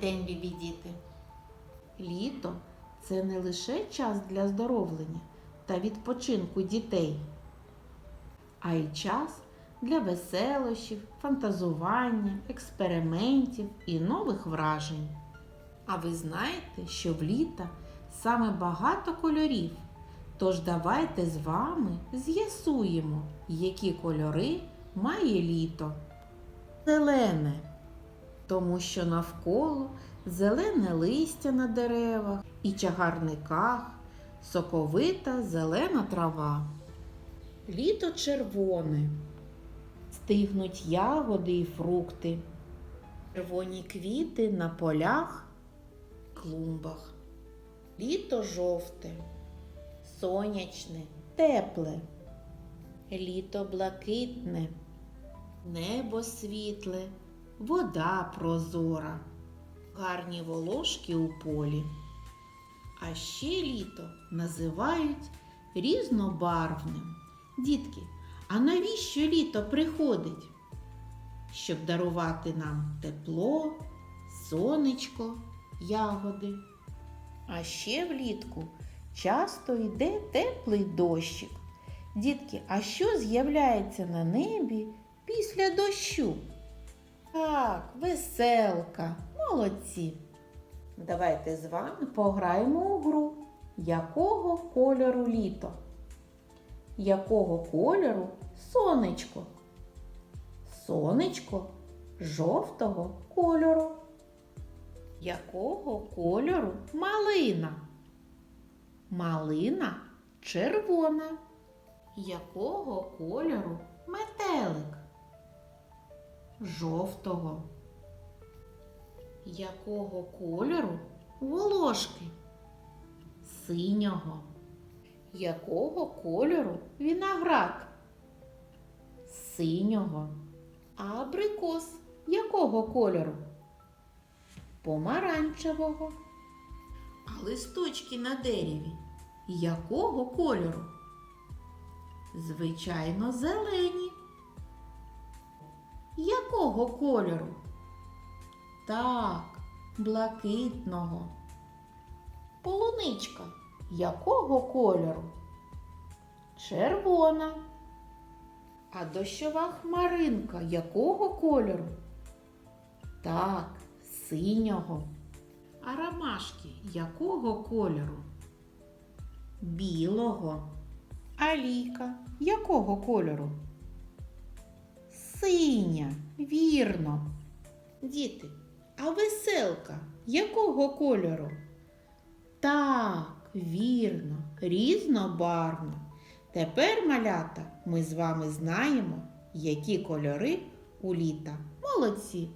день, любі діти! Літо це не лише час для здоровлення та відпочинку дітей, а й час для веселощів, фантазування, експериментів і нових вражень. А ви знаєте, що в літа саме багато кольорів. Тож давайте з вами з'ясуємо, які кольори має літо. Зелене, тому що навколо зелене листя на деревах і чагарниках, соковита зелена трава. Літо червоне, стигнуть ягоди і фрукти, червоні квіти на полях, клумбах. Літо жовте, сонячне, тепле, літо блакитне, небо світле, вода прозора, гарні волошки у полі. А ще літо називають різнобарвним. Дітки, а навіщо літо приходить? Щоб дарувати нам тепло, сонечко, ягоди. А ще влітку часто йде теплий дощик. Дітки, а що з'являється на небі після дощу? Так, веселка, молодці. Давайте з вами пограємо у гру. Якого кольору літо? Якого кольору сонечко? Сонечко жовтого кольору. Якого кольору малина? Малина червона. Якого кольору метелик? Жовтого. Якого кольору волошки? Синього. Якого кольору виноград? Синього. А абрикос якого кольору? Помаранчевого. А листочки на дереві якого кольору? Звичайно, зелені. Якого кольору? Так, блакитного. Полуничка якого кольору? Червона. А дощова хмаринка якого кольору? Так, синього. А ромашки якого кольору? Білого. А ліка якого кольору? Синя, вірно. Діти, а веселка якого кольору? Так, вірно, різнобарвно. Тепер, малята, ми з вами знаємо, які кольори у літа. Молодці!